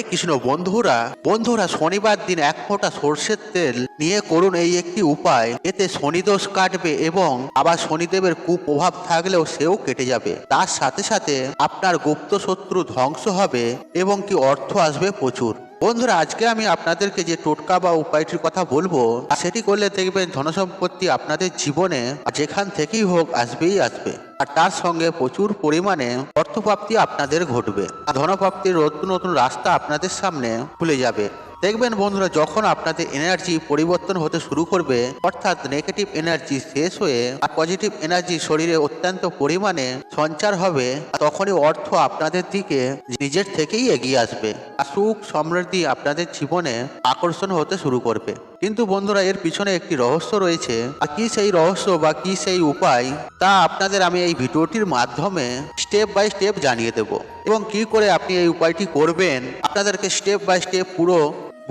কৃষ্ণ, বন্ধুরা বন্ধুরা, শনিবার দিন এক ফোঁটা সর্ষের তেল নিয়ে করুন এই একটি উপায়। এতে শনিদোষ কাটবে এবং আবার শনিদেবের কুপ্রভাব থাকলেও সেও কেটে যাবে। তার সাথে সাথে আপনার গুপ্ত শত্রু ধ্বংস হবে এবং কি অর্থ আসবে প্রচুর। বন্ধুরা, আজকে আমি আপনাদেরকে যে টোটকা বা উপায়টির কথা বলব, সেটি করলে দেখবেন ধনসম্পত্তি আপনাদের জীবনে যেখান থেকেই হোক আসবেই আসবে। আর তার সঙ্গে প্রচুর পরিমাণে অর্থপ্রাপ্তি আপনাদের ঘটবে। আর ধনপ্রাপ্তির নতুন নতুন রাস্তা আপনাদের সামনে খুলে যাবে। দেখবেন বন্ধুরা, যখন আপনাদের এনার্জি পরিবর্তন হতে শুরু করবে, অর্থাৎ নেগেটিভ এনার্জি শেষ হয়ে আর পজিটিভ এনার্জি শরীরে অত্যন্ত পরিমাণে সঞ্চার হবে, তখনই অর্থ আপনাদের দিকে নিজের থেকেই এগিয়ে আসবে। আর সুখ সমৃদ্ধি আপনাদের জীবনে আকর্ষণ হতে শুরু করবে। কিন্তু বন্ধুরা, এর পিছনে একটি রহস্য রয়েছে। আর কি সেই রহস্য বা কি সেই উপায়, তা আপনাদের আমি এই ভিডিওটির মাধ্যমে স্টেপ বাই স্টেপ জানিয়ে দেব। এবং কি করে আপনি এই উপায়টি করবেন, আপনাদেরকে স্টেপ বাই স্টেপ পুরো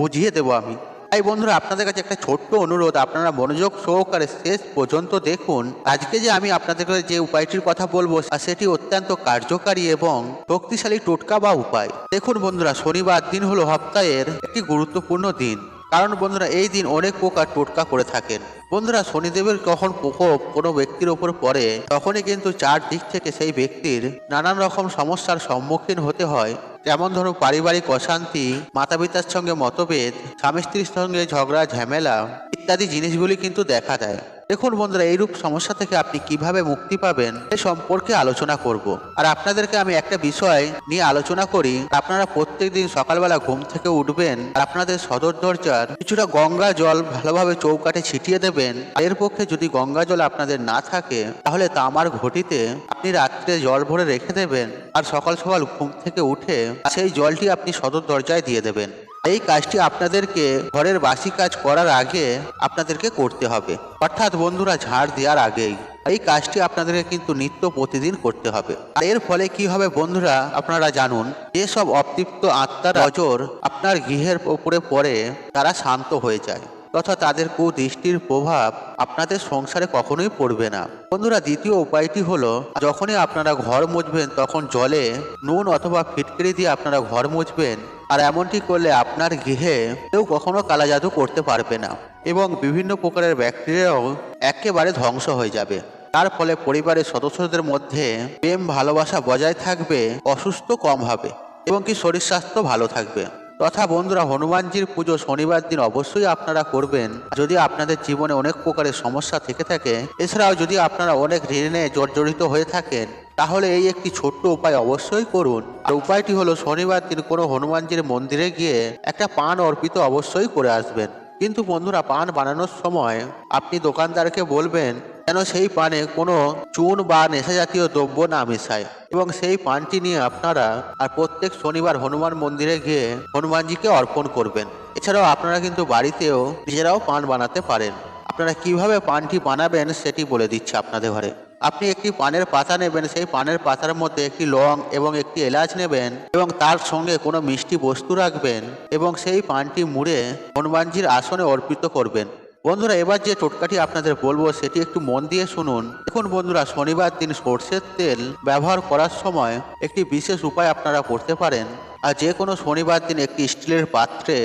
বুঝিয়ে দেবো আমি। তাই বন্ধুরা, আপনাদের কাছে একটা ছোট্ট অনুরোধ, আপনারা মনোযোগ সহকারে শেষ পর্যন্ত দেখুন। আজকে যে আমি আপনাদের কাছে যে উপায়টির কথা বলব সেটি অত্যন্ত কার্যকারী এবং শক্তিশালী টোটকা বা উপায়। দেখুন বন্ধুরা, শনিবার দিন হলো সপ্তাহের একটি গুরুত্বপূর্ণ দিন। কারণ বন্ধুরা, এই দিন অনেক পোকা টোটকা করে থাকেন। বন্ধুরা, শনিদেবের কখন প্রকোপ কোনো ব্যক্তির ওপর পড়ে, তখনই কিন্তু চারদিক থেকে সেই ব্যক্তির নানান রকম সমস্যার সম্মুখীন হতে হয়। যেমন ধরুন, পারিবারিক অশান্তি মাতা পিতার সঙ্গে মতভেদ স্বামী স্ত্রীর সঙ্গে ঝগড়া, ঝামেলা ইত্যাদি জিনিসগুলি কিন্তু দেখা দেয় দেখুন বন্ধুরা, এইরূপ সমস্যা থেকে আপনি কীভাবে মুক্তি পাবেন সে সম্পর্কে আলোচনা করব। আর আপনাদেরকে আমি একটা বিষয় নিয়ে আলোচনা করি। আপনারা প্রত্যেকদিন সকালবেলা ঘুম থেকে উঠবেন, আর আপনাদের সদর দরজার কিছুটা গঙ্গা জল ভালোভাবে চৌকাঠে ছিটিয়ে দেবেন। এর পক্ষে যদি গঙ্গা জল আপনাদের না থাকে, তাহলে তামার ঘটিতে আপনি রাত্রে জল ভরে রেখে দেবেন। আর সকাল সকাল ঘুম থেকে উঠে সেই জলটি আপনি সদর দরজায় দিয়ে দেবেন। এই কাজটি আপনাদেরকে ঘরের বাসি কাজ করার আগে আপনাদেরকে করতে হবে। অর্থাৎ বন্ধুরা, ঝাড় দেওয়ার আগেই এই কাজটি আপনাদেরকে কিন্তু নিত্য প্রতিদিন করতে হবে। আর এর ফলে কি হবে বন্ধুরা, আপনারা জানুন যেসব অতৃপ্ত আত্মার নজর আপনার গৃহের উপরে পড়ে তারা শান্ত হয়ে যায়। তথা তাদের কুদৃষ্টির প্রভাব আপনাদের সংসারে কখনোই পড়বে না। বন্ধুরা, দ্বিতীয় উপায়টি হলো, যখনই আপনারা ঘর মুছবেন, তখন জলে নুন অথবা ফিটকিরি দিয়ে আপনারা ঘর মুছবেন আর এমনটি করলে আপনার গৃহে কেউ কখনো কালা জাদু করতে পারবে না। এবং বিভিন্ন প্রকারের ব্যাকটেরিয়াও একেবারে ধ্বংস হয়ে যাবে। তার ফলে পরিবারের সদস্যদের মধ্যে প্রেম, ভালোবাসা বজায় থাকবে, অসুস্থ কম হবে এবং কি শরীর স্বাস্থ্য ভালো থাকবে। তথা বন্ধুরা, হনুমানজির পুজো শনিবার দিন অবশ্যই আপনারা করবেন। যদি আপনাদের জীবনে অনেক প্রকারের সমস্যা থেকে থাকে, এছাড়াও যদি আপনারা অনেক ঋণে জর্জরিত হয়ে থাকেন তাহলে এই একটি ছোট্ট উপায় অবশ্যই করুন। আর উপায়টি হলো শনিবার দিন কোনো হনুমানজির মন্দিরে গিয়ে একটা পান অর্পিত অবশ্যই করে আসবেন। কিন্তু বন্ধুরা, পান বানানোর সময় আপনি দোকানদারকে বলবেন যেন সেই পানে কোনো চুন বা নেশা জাতীয় দ্রব্য না মেশায়। এবং সেই পানটি নিয়ে আপনারা আর প্রত্যেক শনিবার হনুমান মন্দিরে গিয়ে হনুমানজিকে অর্পণ করবেন। এছাড়াও আপনারা কিন্তু বাড়িতেও নিজেরাও পান বানাতে পারেন। আপনারা কীভাবে পানটি বানাবেন সেটি বলে দিচ্ছে আপনাদের ঘরে। আপনি একটি পানের পাতা নেবেন, সেই পানের পাতার মধ্যে একটি লং এবং একটি এলাচ নেবেন এবং তার সঙ্গে কোনো মিষ্টি বস্তু রাখবেন এবং সেই পানটি মুড়ে হনুমানজির আসনে অর্পিত করবেন। বন্ধুরা, এবার যে টোটকাটি আপনাদের বলব, সেটি একটু মন দিয়ে শুনুন। দেখুন বন্ধুরা, শনিবার দিন সর্ষের তেল ব্যবহার করার সময় একটি বিশেষ উপায় আপনারা করতে পারেন। আর যে কোনো শনিবার দিন একটি স্টিলের পাত্রে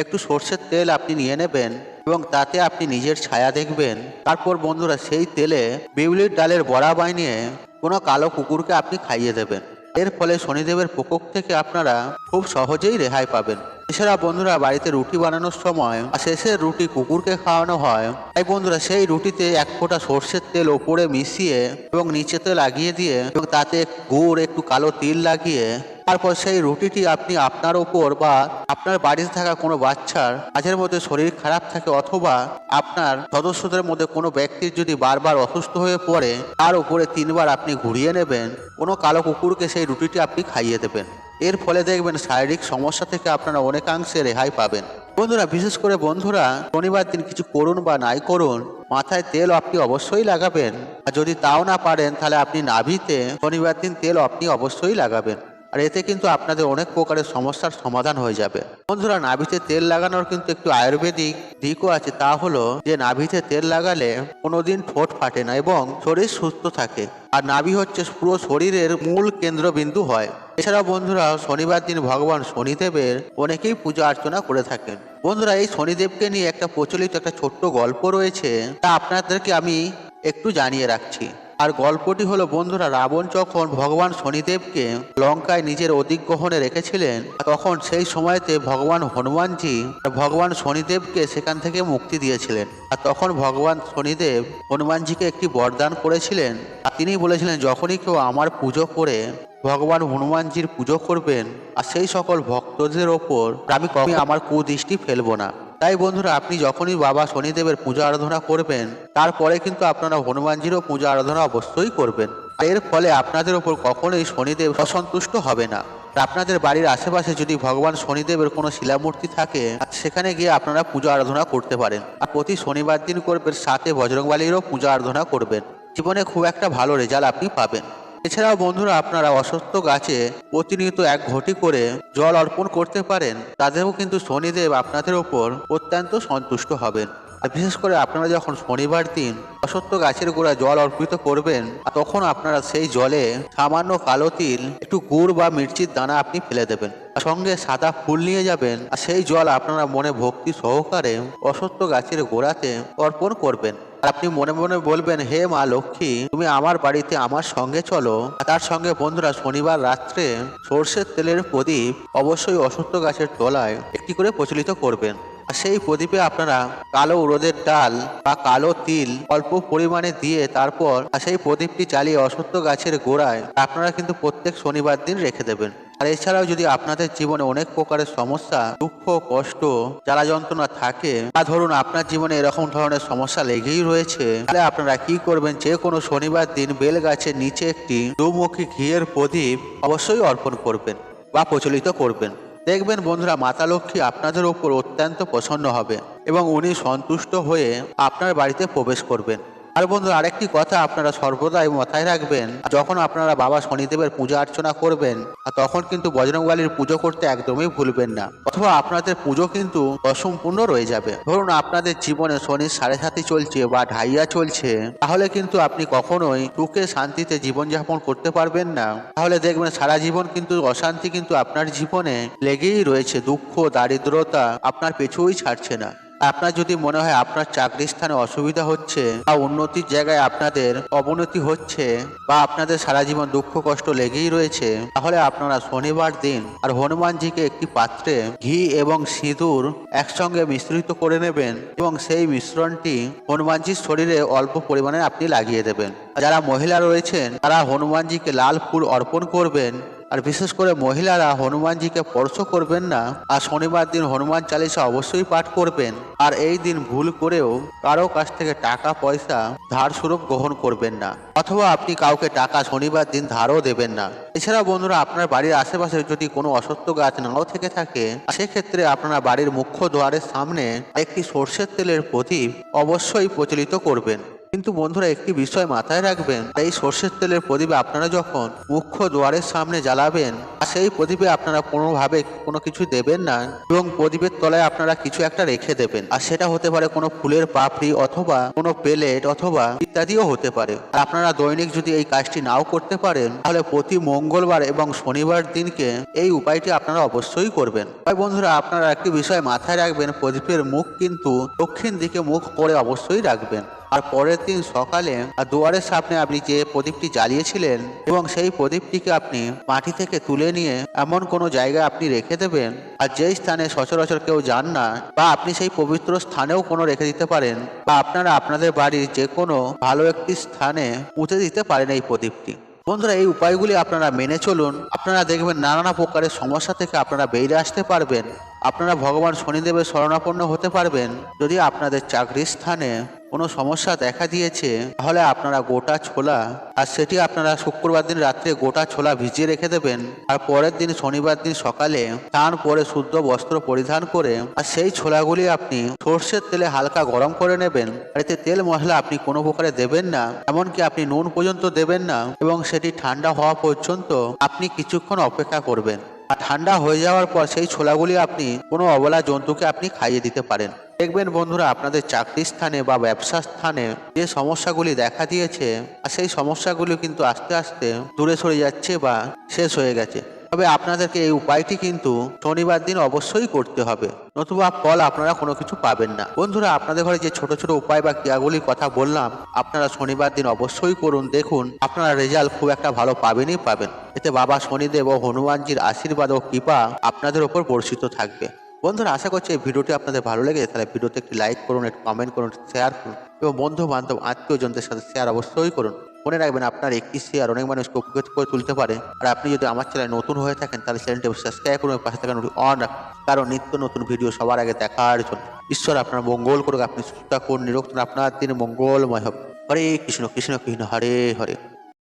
একটু সর্ষের তেল আপনি নিয়ে নেবেন এবং তাতে আপনি নিজের ছায়া দেখবেন। তারপর বন্ধুরা, সেই তেলে বিউলির ডালের বড়া বানিয়ে কোনো কালো কুকুরকে আপনি খাইয়ে দেবেন। এর ফলে শনিদেবের প্রকোপ থেকে আপনারা খুব সহজেই রেহাই পাবেন। এছাড়া বন্ধুরা, বাড়িতে রুটি বানানোর সময় শেষের রুটি কুকুরকে খাওয়ানো হয়। তাই বন্ধুরা, সেই রুটিতে এক ফোঁটা সর্ষের তেল ওপরে মিশিয়ে এবং নিচেতে লাগিয়ে দিয়ে এবং তাতে গুড়, একটু কালো তিল লাগিয়ে তারপর সেই রুটিটি আপনি আপনার ওপর বা আপনার বাড়িতে থাকা কোনো বাচ্চার মাঝের মধ্যে শরীর খারাপ থাকে অথবা আপনার সদস্যদের মধ্যে কোনো ব্যক্তির যদি বারবার অসুস্থ হয়ে পড়ে, তার উপরে তিনবার আপনি ঘুরিয়ে নেবেন, কোনো কালো কুকুরকে সেই রুটিটি আপনি খাইয়ে দেবেন। এর ফলে দেখবেন শারীরিক সমস্যা থেকে আপনারা অনেকাংশে রেহাই পাবেন। বন্ধুরা, বিশেষ করে বন্ধুরা, শনিবার দিন কিছু করুন বা নাই করুন, মাথায় তেল আপনি অবশ্যই লাগাবেন। আর যদি তাও না পারেন, তাহলে আপনি নাভিতে শনিবার দিন তেল আপনি অবশ্যই লাগাবেন। আর এতে কিন্তু আপনাদের অনেক প্রকারের সমস্যার সমাধান হয়ে যাবে। বন্ধুরা, নাভিতে তেল লাগানোর কিন্তু একটু আয়ুর্বেদিক দিকও আছে। তা হলো যে, নাভিতে তেল লাগালে কোনোদিন ঠোঁট ফাটে না এবং শরীর সুস্থ থাকে। আর নাভি হচ্ছে পুরো শরীরের মূল কেন্দ্রবিন্দু হয়। এছাড়াও বন্ধুরা, শনিবার দিন ভগবান শনিদেবের অনেকেই পূজা অর্চনা করে থাকেন। বন্ধুরা, এই শনিদেবকে নিয়ে একটা প্রচলিত একটা ছোট্ট গল্প রয়েছে। তা আপনাদেরকে আমি একটু জানিয়ে রাখছি। আর গল্পটি হলো, বন্ধুরা, রাবণ যখন ভগবান শনিদেবকে লঙ্কায় নিজের অধিগ্রহণে রেখেছিলেন, তখন সেই সময়তে ভগবান হনুমানজি ভগবান শনিদেবকে সেখান থেকে মুক্তি দিয়েছিলেন। আর তখন ভগবান শনিদেব হনুমানজিকে একটি বরদান করেছিলেন। আর তিনি বলেছিলেন, যখনই কেউ আমার পুজো করে, ভগবান হনুমানজির পুজো করবেন, আর সেই সকল ভক্তদের ওপর আমি কখনই আমার কুদৃষ্টি ফেলব না। তাই বন্ধুরা, আপনি যখনই বাবা শনিদেবের পূজা আরাধনা করবেন, তারপরে কিন্তু আপনারা হনুমানজিরও পূজা আরাধনা অবশ্যই করবেন। এর ফলে আপনাদের ওপর কখনোই শনিদেব অসন্তুষ্ট হবে না। আপনাদের বাড়ির আশেপাশে যদি ভগবান শনিদেবের কোনো শিলামূর্তি থাকে, সেখানে গিয়ে আপনারা পূজা আরাধনা করতে পারেন। আর প্রতি শনিবার দিন করবেন সাথে বজরংবালিরও পূজা আরাধনা করবেন। জীবনে খুব একটা ভালো রেজাল্ট আপনি পাবেন। এছাড়াও বন্ধুরা, আপনারা অসুস্থ গাছে প্রতিনিয়ত এক ঘটি করে জল অর্পণ করতে পারেন, তাদেরও কিন্তু শনিদেব আপনাদের ওপর অত্যন্ত সন্তুষ্ট হবেন। আর বিশেষ করে আপনারা যখন শনিবার দিন অসত্য গাছের গোড়ায় জল অর্পিত করবেন, তখন আপনারা সেই জলে সামান্য কালো তিল, একটু গুড় বা মির্চির দানা আপনি ফেলে দেবেন। আর সঙ্গে সাদা ফুল নিয়ে যাবেন, আর সেই জল আপনারা মনে ভক্তি সহকারে অসত্য গাছের গোড়াতে অর্পণ করবেন। আপনি মনে মনে বলবেন, হে মা লক্ষ্মী, তুমি আমার বাড়িতে আমার সঙ্গে চলো। তার সঙ্গে বন্ধুরা শনিবার রাত্রে সর্ষের তেলের প্রদীপ অবশ্যই অসত্য গাছের তলায় একটি করে প্রচলিত করবেন। আর সেই প্রদীপে আপনারা কালো উড়দের ডাল বা কালো তিল অল্প পরিমাণে দিয়ে তারপর সেই প্রদীপটি চালিয়ে অসত্য গাছের গোড়ায় আপনারা কিন্তু প্রত্যেক শনিবার দিন রেখে দেবেন। আর এছাড়াও যদি আপনাদের জীবনে অনেক প্রকারের সমস্যা, দুঃখ, কষ্ট জ্বালা যন্ত্রণা থাকে, বা ধরুন আপনার জীবনে এরকম ধরনের সমস্যা লেগেই রয়েছে, তাহলে আপনারা কি করবেন? যে কোনো শনিবার দিন বেল গাছের নিচে একটি দুমুখী ঘিয়ের প্রদীপ অবশ্যই অর্পণ করবেন বা প্রচলিত করবেন। দেখবেন বন্ধুরা, মাতা লক্ষ্মী আপনাদের উপর অত্যন্ত প্রসন্ন হবে এবং উনি সন্তুষ্ট হয়ে আপনার বাড়িতে প্রবেশ করবেন। আর বন্ধু আরেকটি কথা আপনারা সর্বদাই মাথায় রাখবেন, যখন আপনারা বাবা শনিদেবের পূজা অর্চনা করবেন, তখন কিন্তু বজরংবালির পুজো করতে একদমই ভুলবেন না, অথবা আপনাদের পুজো কিন্তু অসম্পূর্ণ রয়ে যাবে। ধরুন আপনাদের জীবনে শনির সাড়ে সাথী চলছে বা ঢাইয়া চলছে, তাহলে কিন্তু আপনি কখনোই সুখে শান্তিতে জীবনযাপন করতে পারবেন না। তাহলে দেখবেন সারা জীবন কিন্তু অশান্তি কিন্তু আপনার জীবনে লেগেই রয়েছে, দুঃখ, দারিদ্রতা আপনার পেছুই ছাড়ছে না। আপনার যদি মনে হয় আপনার চাকরির স্থানে অসুবিধা হচ্ছে বা উন্নতির জায়গায় আপনাদের অবনতি হচ্ছে বা আপনাদের সারা জীবন দুঃখ, কষ্ট লেগেই রয়েছে, তাহলে আপনারা শনিবার দিন আর হনুমানজিকে একটি পাত্রে ঘি এবং সিঁদুর একসঙ্গে মিশ্রিত করে নেবেন এবং সেই মিশ্রণটি হনুমানজির শরীরে অল্প পরিমাণে আপনি লাগিয়ে দেবেন। যারা মহিলা রয়েছেন, তারা হনুমানজিকে লাল ফুল অর্পণ করবেন আর বিশেষ করে মহিলারা হনুমানজিকে স্পর্শ করবেন না, আর শনিবার দিন হনুমান চালিসা অবশ্যই পাঠ করবেন। আর এই দিন ভুল করেও কারও কাছ থেকে টাকা, পয়সা, ধার স্বরূপ গ্রহণ করবেন না, অথবা আপনি কাউকে টাকা শনিবার দিন ধারও দেবেন না। এছাড়া বন্ধুরা, আপনার বাড়ির আশেপাশে যদি কোনো অসত্য গাছ নাও থেকে থাকে, সেক্ষেত্রে আপনারা বাড়ির মুখ্য দ্বারের সামনে একটি সর্ষের তেলের প্রদীপ অবশ্যই প্রচলিত করবেন। কিন্তু বন্ধুরা, একটি বিষয় মাথায় রাখবেন, এই সর্ষের তেলের প্রদীপে আপনারা যখন মুখ্য দুয়ারের সামনে জ্বালাবেন, আর সেই প্রদীপে আপনারা কোনোভাবে কোনো কিছু দেবেন না এবং প্রদীপের তলায় আপনারা কিছু একটা রেখে দেবেন। আর সেটা হতে পারে কোনো ফুলের পাপড়ি অথবা কোনো প্লেট অথবা ইত্যাদিও হতে পারে। আর আপনারা দৈনিক যদি এই কাজটি নাও করতে পারেন, তাহলে প্রতি মঙ্গলবার এবং শনিবার দিনকে এই উপায়টি আপনারা অবশ্যই করবেন। তাই বন্ধুরা, আপনারা একটি বিষয় মাথায় রাখবেন, প্রদীপের মুখ কিন্তু দক্ষিণ দিকে মুখ করে অবশ্যই রাখবেন। আর পরের দিন সকালে দুয়ারের সামনে আপনি যে প্রদীপটি জ্বালিয়েছিলেন এবং সেই প্রদীপটিকে আপনি মাটি থেকে তুলে নিয়ে এমন কোনো জায়গায় আপনি রেখে দেবেন আর যেই স্থানে সচরাচর কেউ যান না বা আপনি সেই পবিত্র স্থানেও কোনো রেখে দিতে পারেন বা আপনারা আপনাদের বাড়ির যে কোনো ভালো একটি স্থানে পুঁতে দিতে পারেন এই প্রদীপটি। বন্ধুরা, এই উপায়গুলি আপনারা মেনে চলুন। আপনারা দেখবেন নানা প্রকারের সমস্যা থেকে আপনারা বেরিয়ে আসতে পারবেন। আপনারা ভগবান শনিদেবের শরণাপন্ন হতে পারবেন। যদি আপনাদের চাকরির স্থানে কোনো সমস্যা দেখা দিয়েছে, তাহলে আপনারা গোটা ছোলা আর সেটি আপনারা শুক্রবার দিন রাত্রে গোটা ছোলা ভিজিয়ে রেখে দেবেন। আর পরের দিন শনিবার দিন সকালে স্নান পরে শুদ্ধ বস্ত্র পরিধান করে, আর সেই ছোলাগুলি আপনি সর্ষের তেলে হালকা গরম করে নেবেন। আর এতে তেল মশলা আপনি কোনো প্রকারে দেবেন না, এমনকি আপনি নুন পর্যন্ত দেবেন না, এবং সেটি ঠান্ডা হওয়া পর্যন্ত আপনি কিছুক্ষণ অপেক্ষা করবেন। আর ঠান্ডা হয়ে যাওয়ার পর সেই ছোলাগুলি আপনি কোনো অবলা জন্তুকে আপনি খাইয়ে দিতে পারেন। দেখবেন বন্ধুরা, আপনাদের চাকরির স্থানে বা ব্যবসা স্থানে যে সমস্যাগুলি দেখা দিয়েছে, আর সেই সমস্যাগুলি কিন্তু আস্তে আস্তে দূরে সরে যাচ্ছে বা শেষ হয়ে গেছে। তবে আপনাদেরকে এই উপায়টি কিন্তু শনিবার দিন অবশ্যই করতে হবে, নতুবা ফল আপনারা কোনো কিছু পাবেন না। বন্ধুরা, আপনাদের ঘরে যে ছোট ছোট উপায় বা ক্রিয়াগুলির কথা বললাম, আপনারা শনিবার দিন অবশ্যই করুন। দেখুন, আপনারা রেজাল্ট খুব একটা ভালো পাবেনই পাবেন। এতে বাবা শনিদেব ও হনুমানজির আশীর্বাদ ও কৃপা আপনাদের ওপর বর্ষিত থাকবে। বন্ধুরা, আশা করছি এই ভিডিওটি আপনাদের ভালো লেগেছে। তাহলে ভিডিওতে একটি লাইক করুন, একটু কমেন্ট করুন শেয়ার করুন এবং বন্ধু বান্ধব আত্মীয়জনদের সাথে শেয়ার অবশ্যই করুন। মনে রাখবেন, আপনার একটি শেয়ার অনেক মানুষকে উপকৃত করে তুলতে পারে। আর আপনি যদি আমার চ্যানেল নতুন হয়ে থাকেন, তাহলে চ্যানেলটি সাবস্ক্রাইব করুন পাশে থাকা অন রাখুন। কারণ নিত্য নতুন ভিডিও সবার আগে দেখার জন্য। ঈশ্বর আপনার মঙ্গল করুক, আপনি সুস্থ থাকুন, নিরোগ আপনার দিন মঙ্গলময় হবে হরে কৃষ্ণ কৃষ্ণ কৃষ্ণ, হরে হরে।